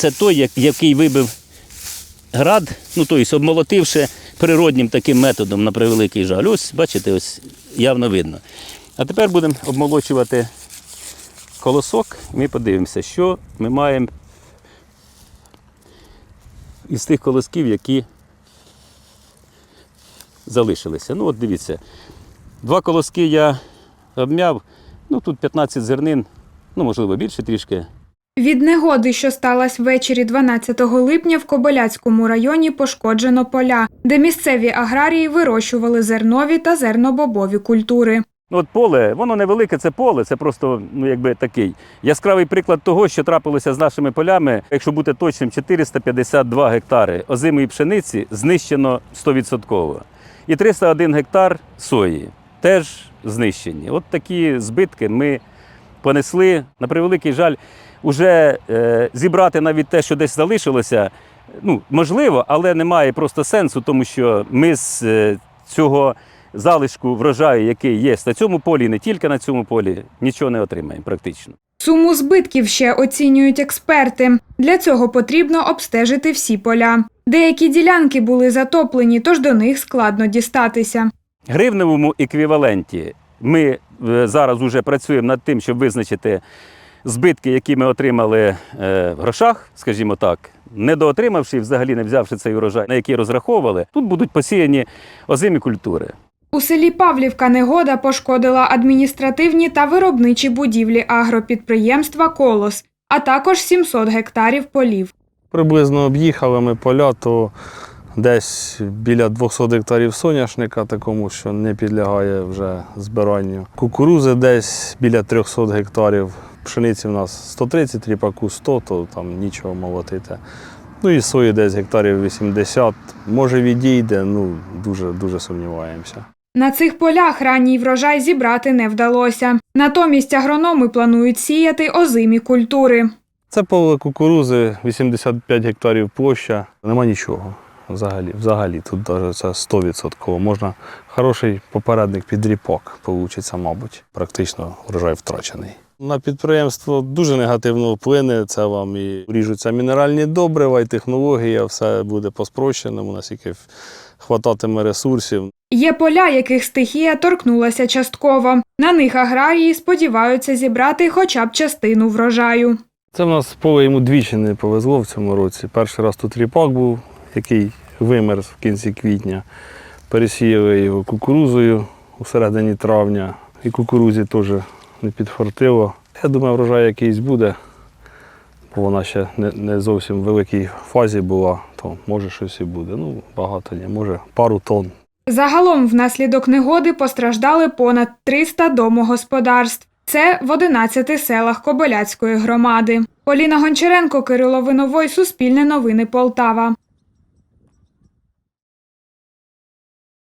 це той, який вибив град, ну тобто обмолотивши природнім таким методом на превеликий жаль. Ось, бачите, ось явно видно. А тепер будемо обмолочувати колосок. Ми подивимося, що ми маємо із тих колосків, які залишилися. Ну, от дивіться, два колоски я обмяв, ну тут 15 зернин, ну можливо більше трішки. Від негоди, що сталася ввечері 12 липня, в Кобиляцькому районі пошкоджено поля, де місцеві аграрії вирощували зернові та зернобобові культури. Ну, от поле, воно невелике, це поле, це просто ну, якби такий яскравий приклад того, що трапилося з нашими полями. Якщо бути точним, 452 гектари озимої пшениці знищено 100%. І 301 гектар сої теж знищені. От такі збитки ми понесли. На превеликий жаль, уже е, зібрати навіть те, що десь залишилося, ну, можливо, але немає просто сенсу, тому що ми з е, цього залишку врожаю, який є на цьому полі, не тільки на цьому полі, нічого не отримаємо практично. Суму збитків ще оцінюють експерти. Для цього потрібно обстежити всі поля. Деякі ділянки були затоплені, тож до них складно дістатися. гривневому еквіваленті ми зараз вже працюємо над тим, щоб визначити збитки, які ми отримали е, в грошах, скажімо так, недоотримавши і взагалі не взявши цей урожай, на який розраховували, тут будуть посіяні озимі культури. У селі Павлівка негода пошкодила адміністративні та виробничі будівлі агропідприємства Колос, а також 700 гектарів полів. Приблизно об'їхали ми поля, то десь біля 200 гектарів соняшника, такому, що не підлягає вже збиранню. Кукурузи десь біля 300 гектарів. Пшениці в нас 130, ріпаку 100, то там нічого молотити. Ну і сої десь гектарів 80. Може відійде, ну дуже дуже сумніваємося. На цих полях ранній врожай зібрати не вдалося. Натомість агрономи планують сіяти озимі культури. Це поле кукурузи, 85 гектарів площа. Нема нічого. Взагалі, взагалі тут даже це 100%. Можна хороший попередник під ріпак получиться, мабуть. Практично врожай втрачений. На підприємство дуже негативно вплине. Це вам і ріжуться мінеральні добрива, і технологія, все буде по-спрощеному, наскільки хвататиме ресурсів. Є поля, яких стихія торкнулася частково. На них аграрії сподіваються зібрати хоча б частину врожаю. Це в нас поле йому двічі не повезло в цьому році. Перший раз тут ріпак був, який вимерз в кінці квітня. Пересіяли його кукурузою у середині травня. І кукурузі теж не підфартило. Я думаю, врожай якийсь буде, бо вона ще не, не зовсім в великій фазі була, то може щось і буде. Ну, багато ні, може пару тонн. Загалом внаслідок негоди постраждали понад 300 домогосподарств. Це в 11 селах Кобиляцької громади. Поліна Гончаренко, Кирило Виновой, Суспільне новини Полтава.